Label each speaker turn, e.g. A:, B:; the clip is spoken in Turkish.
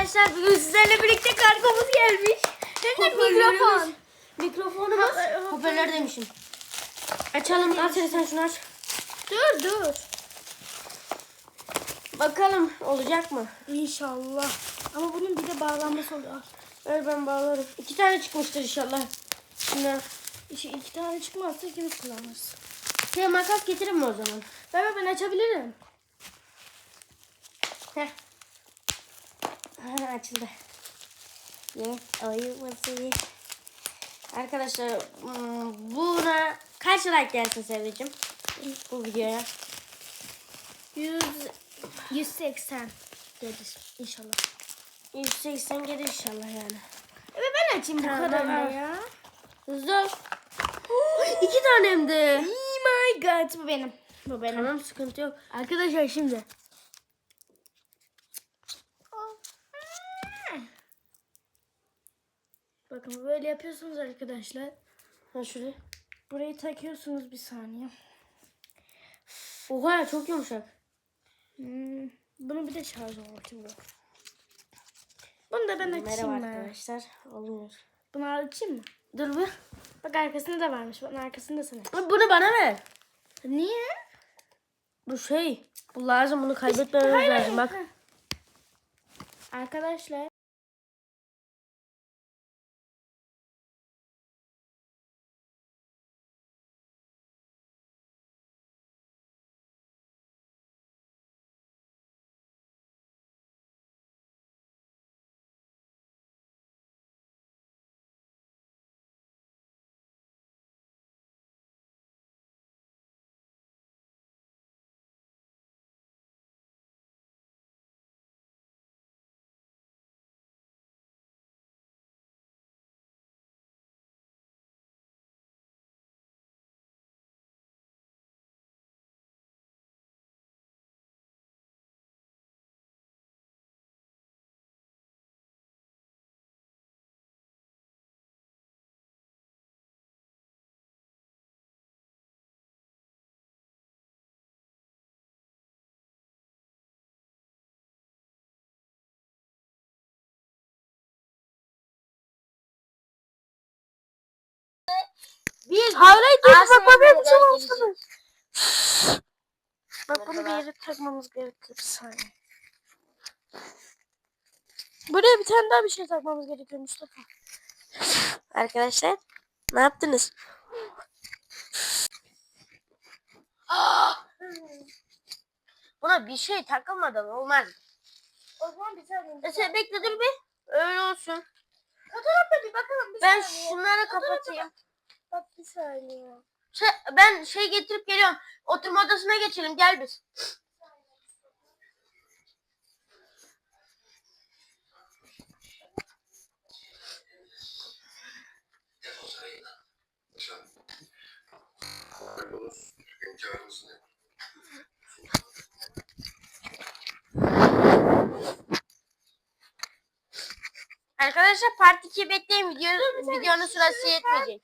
A: arkadaşlar bugün sizlerle birlikte kargomuz gelmiş. Hem de mikrofon.
B: Mikrofonumuz. Hoparlör demişim. Açalım. Al seni sen şunu aç.
A: Dur dur.
B: Bakalım olacak mı?
A: İnşallah. Ama bunun bir de bağlanması oluyor.
B: Ver ben bağlarım. İki tane çıkmıştır inşallah. Şimdi
A: İşte iki tane çıkmazsa ikimiz kullanırız.
B: şey makas getirin mi o zaman?
A: Ben ben açabilirim.
B: Heh. Ha, açıldı. Ye, oyuması ye. Arkadaşlar hmm, buna kaç like gelsin Sevdeciğim? Bu videoya.
A: 100 180 gelir inşallah.
B: 180 gelir inşallah yani.
A: Evet ben açayım bu kadarını ya.
B: Ol. İki tane hem de.
A: Oh my god bu benim. Bu benim.
B: Tamam sıkıntı yok.
A: Arkadaşlar şimdi. Bakın böyle yapıyorsunuz arkadaşlar.
B: Ha şuraya.
A: Burayı takıyorsunuz bir saniye.
B: Oha çok yumuşak.
A: Hmm, bunu bir de şarj var. Bunu da ben
B: Merhaba
A: açayım mı?
B: arkadaşlar. Olmuyor.
A: Bunu açayım mı?
B: Dur bir.
A: Bak arkasında da varmış. Bak arkasında sana.
B: Bunu bana ver.
A: Niye?
B: Bu şey. Bu lazım. Bunu kaybetmememiz lazım. Bak.
A: Arkadaşlar.
B: Bir.
A: Hayır
B: Aslında
A: bak
B: neden
A: olsun. Bak bunu bir yere takmamız gerekiyor bir saniye. Buraya bir tane daha bir şey takmamız gerekiyor Mustafa.
B: Arkadaşlar. Ne yaptınız? Buna bir şey takılmadan olmaz.
A: O zaman bir saniye.
B: E sen bekle dur bir. Öyle olsun.
A: Bir bakalım bir
B: Ben
A: saniye.
B: şunları kapatayım.
A: Bak bir saniye.
B: Şey, ben şey getirip geliyorum. Oturma odasına geçelim. Gel biz. Arkadaşlar part 2 bekleyin. Video, videonun sırası yetmeyecek.